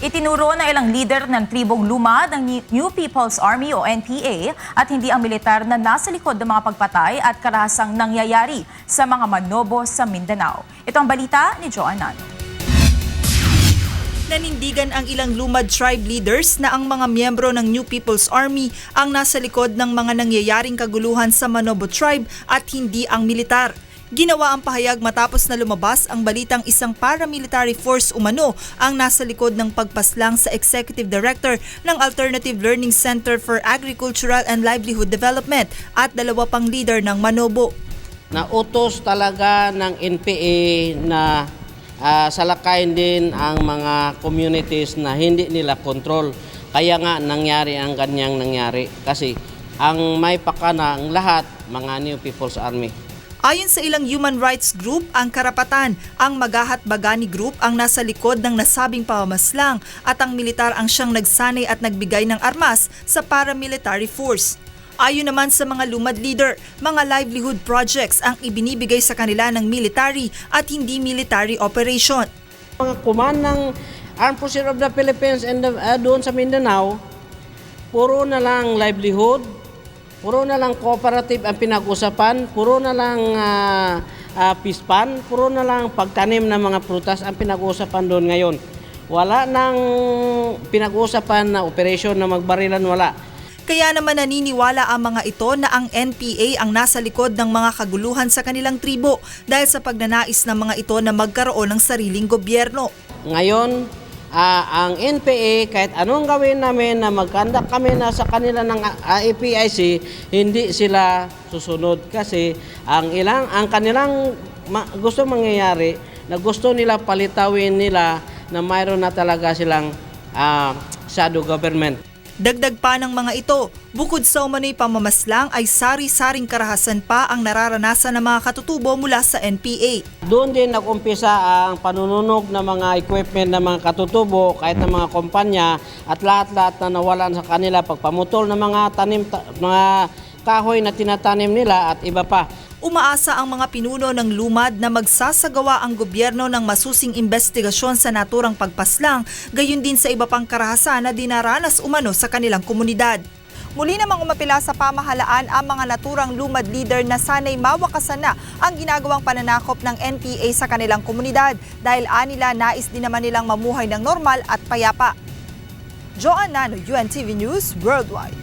Itinuro ng ilang leader ng tribong lumad ng New People's Army o NPA at hindi ang militar na nasa likod ng mga pagpatay at karahasang nangyayari sa mga manobo sa Mindanao. Ito ang balita ni Joan Nano. Nanindigan ang ilang lumad tribe leaders na ang mga miyembro ng New People's Army ang nasa likod ng mga nangyayaring kaguluhan sa Manobo tribe at hindi ang militar. Ginawa ang pahayag matapos na lumabas ang balitang isang paramilitary force umano ang nasa likod ng pagpaslang sa Executive Director ng Alternative Learning Center for Agricultural and Livelihood Development at dalawa pang leader ng Manobo. na utos talaga ng NPA na ah, salakayin din ang mga communities na hindi nila control. Kaya nga nangyari ang ganyang nangyari kasi ang may pakana ang lahat mga New People's Army. Ayon sa ilang human rights group, ang karapatan, ang Magahat Bagani Group ang nasa likod ng nasabing pamamaslang at ang militar ang siyang nagsanay at nagbigay ng armas sa paramilitary force. Ayon naman sa mga lumad leader, mga livelihood projects ang ibinibigay sa kanila ng military at hindi military operation. Mga command ng Armed Forces of the Philippines and the- ah, doon sa Mindanao, puro na lang livelihood, puro na lang cooperative ang pinag-usapan, puro na lang ah, ah, pispan, puro na lang pagtanim ng mga prutas ang pinag-usapan doon ngayon. Wala nang pinag-usapan na operation na magbarilan, wala. Kaya naman naniniwala ang mga ito na ang NPA ang nasa likod ng mga kaguluhan sa kanilang tribo dahil sa pagnanais ng mga ito na magkaroon ng sariling gobyerno. Ngayon, ah, ang NPA, kahit anong gawin namin na magkandak kami na sa kanila ng ah, APIC, hindi sila susunod kasi ang ilang ang kanilang ma- gusto mangyayari na gusto nila palitawin nila na mayroon na talaga silang ah, shadow government. Dagdag pa ng mga ito, bukod sa umano'y pamamaslang ay sari-saring karahasan pa ang nararanasan ng mga katutubo mula sa NPA. Doon din nagumpisa ang panununog ng mga equipment ng mga katutubo, kahit ng mga kumpanya, at lahat-lahat na nawalan sa kanila, pagpamutol ng mga tanim, ta- mga kahoy na tinatanim nila at iba pa. Umaasa ang mga pinuno ng lumad na magsasagawa ang gobyerno ng masusing investigasyon sa naturang pagpaslang, gayon din sa iba pang karahasan na dinaranas umano sa kanilang komunidad. Muli namang umapila sa pamahalaan ang mga naturang lumad leader na sanay mawakasan na ang ginagawang pananakop ng NPA sa kanilang komunidad dahil anila nais din naman nilang mamuhay ng normal at payapa. Joan Nano, UNTV News Worldwide.